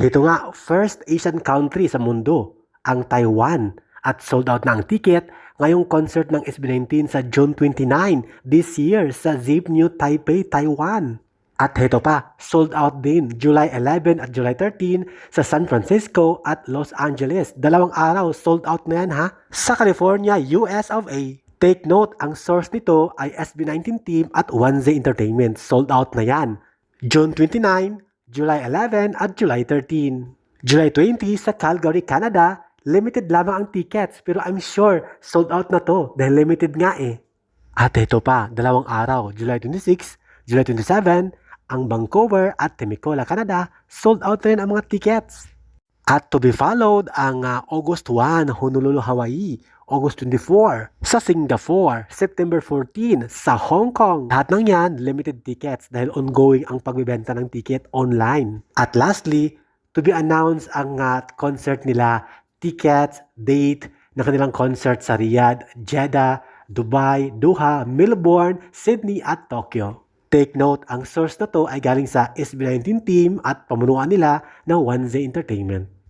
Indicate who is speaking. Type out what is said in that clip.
Speaker 1: Ito nga, first Asian country sa mundo, ang Taiwan. At sold out na ang ticket ngayong concert ng SB19 sa June 29 this year sa Zip New Taipei, Taiwan. At heto pa, sold out din July 11 at July 13 sa San Francisco at Los Angeles. Dalawang araw, sold out na yan ha. Sa California, US of A. Take note, ang source nito ay SB19 Team at Wednesday Entertainment. Sold out na yan. June 29, July 11 at July 13. July 20 sa Calgary, Canada, limited lamang ang tickets pero I'm sure sold out na to dahil limited nga eh. At ito pa, dalawang araw, July 26, July 27, ang Vancouver at Temecula, Canada, sold out rin ang mga tickets. At to be followed ang ah, August 1, Honolulu, Hawaii, August 24 sa Singapore, September 14 sa Hong Kong. Lahat ng yan, limited tickets dahil ongoing ang pagbibenta ng ticket online. At lastly, to be announced ang ah, concert nila, tickets, date ng kanilang concert sa Riyadh, Jeddah, Dubai, Doha, Melbourne, Sydney at Tokyo. Take note, ang source na to ay galing sa SB19 team at pamunuan nila ng Wednesday Entertainment.